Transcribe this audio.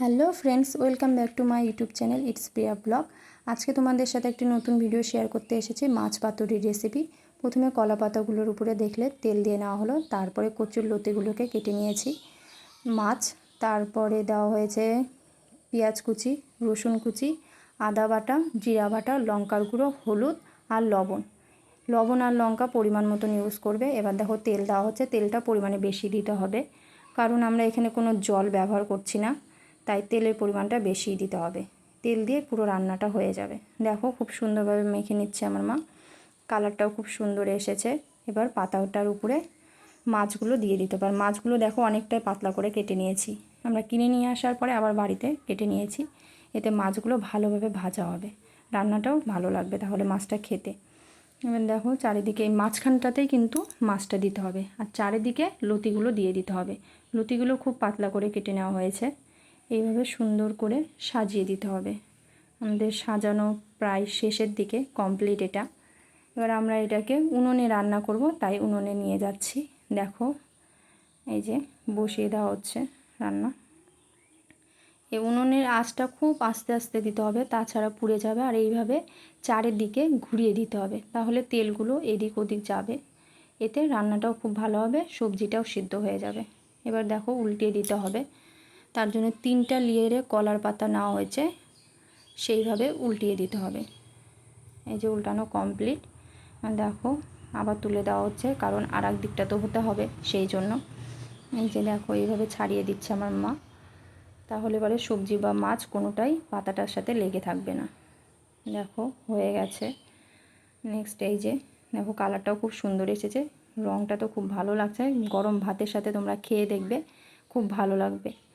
Hello friends, welcome back to my YouTube channel, it's Priya vlog. আজকে তোমাদের সাথে একটি নতুন ভিডিও শেয়ার করতে এসেছি, মাছ পাতুরির রেসিপি প্রথমে কলা পাতাগুলোর উপরে দেখলে তেল দিয়ে নেওয়া হলো, তারপরে কচুর লতিগুলোকে কেটে নিয়েছি। মাছ, তারপরে দেওয়া হয়েছে পেঁয়াজ কুচি, রসুন কুচি, আদা বাটা, জিরা বাটা, লঙ্কার গুঁড়ো, হলুদ আর লবণ। লবণ আর লঙ্কা পরিমাণ মতন ইউজ করবে। এবার দেখো তেল দেওয়া হচ্ছে, তেলটা পরিমাণে বেশি দিতে হবে, কারণ আমরা এখানে কোনো জল ব্যবহার করছি না। তাই তেলের পরিমাণটা বেশি দিতে হবে। তেল দিয়ে পুরো রান্নাটা হয়ে যাবে। দেখো খুব সুন্দরভাবে মেখে নিচ্ছে আমার মা। কালারটাও খুব সুন্দর এসেছে। এবার পাতাটার উপরে মাছগুলো দিয়ে দিতে পার মাছগুলো দেখো অনেকটাই পাতলা করে কেটে নিয়েছি। আমরা কিনে নিয়ে আসার পরে আবার বাড়িতে কেটে নিয়েছি। এতে মাছগুলো ভালোভাবে ভাজা হবে। রান্নাটাও ভালো লাগবে তাহলে মাছটা খেতে। এবার দেখো চারিদিকে এই মাঝখানটাতেই কিন্তু মাছটা দিতে হবে। আর চারিদিকে লতিগুলো দিয়ে দিতে হবে। লতিগুলো খুব পাতলা করে কেটে নেওয়া হয়েছে। এইভাবে সুন্দর করে সাজিয়ে দিতে হবে। আমাদের সাজানো প্রায় শেষের দিকে কমপ্লিট এটা। এবার আমরা এটাকে উনুনে রান্না করব, তাই উনুনে নিয়ে যাচ্ছি। দেখো, এই যে বসিয়ে দেওয়া হচ্ছে রান্না। এই উনুনের আঁচটা খুব আস্তে আস্তে দিতে হবে, তাছাড়া পুড়ে যাবে আর এইভাবে চারিদিকে ঘুরিয়ে দিতে হবে, তাহলে তেলগুলো এদিক ওদিক যাবে। এতে রান্নাটাও খুব ভালো হবে, সবজিটাও সিদ্ধ হয়ে যাবে। এবার দেখো, উল্টিয়ে দিতে হবে। তার জন্য তিনটা লেয়ারে কলার পাতা নেওয়া হয়েছে। সেইভাবে উল্টিয়ে দিতে হবে। এই যে উল্টানো কমপ্লিট। দেখো, আবার তুলে দেওয়া হচ্ছে, কারণ আর দিকটা তো হতে হবে সেই জন্য। এই যে দেখো, এইভাবে ছাড়িয়ে দিচ্ছে আমার মা। তাহলে এবারে সবজি বা মাছ কোনোটাই পাতাটার সাথে লেগে থাকবে না। দেখো, হয়ে গেছে। নেক্সট এই যে দেখো, কালারটাও খুব সুন্দর এসেছে। রঙটা তো খুব ভালো লাগছে। গরম ভাতের সাথে তোমরা খেয়ে দেখবে, খুব ভালো লাগবে।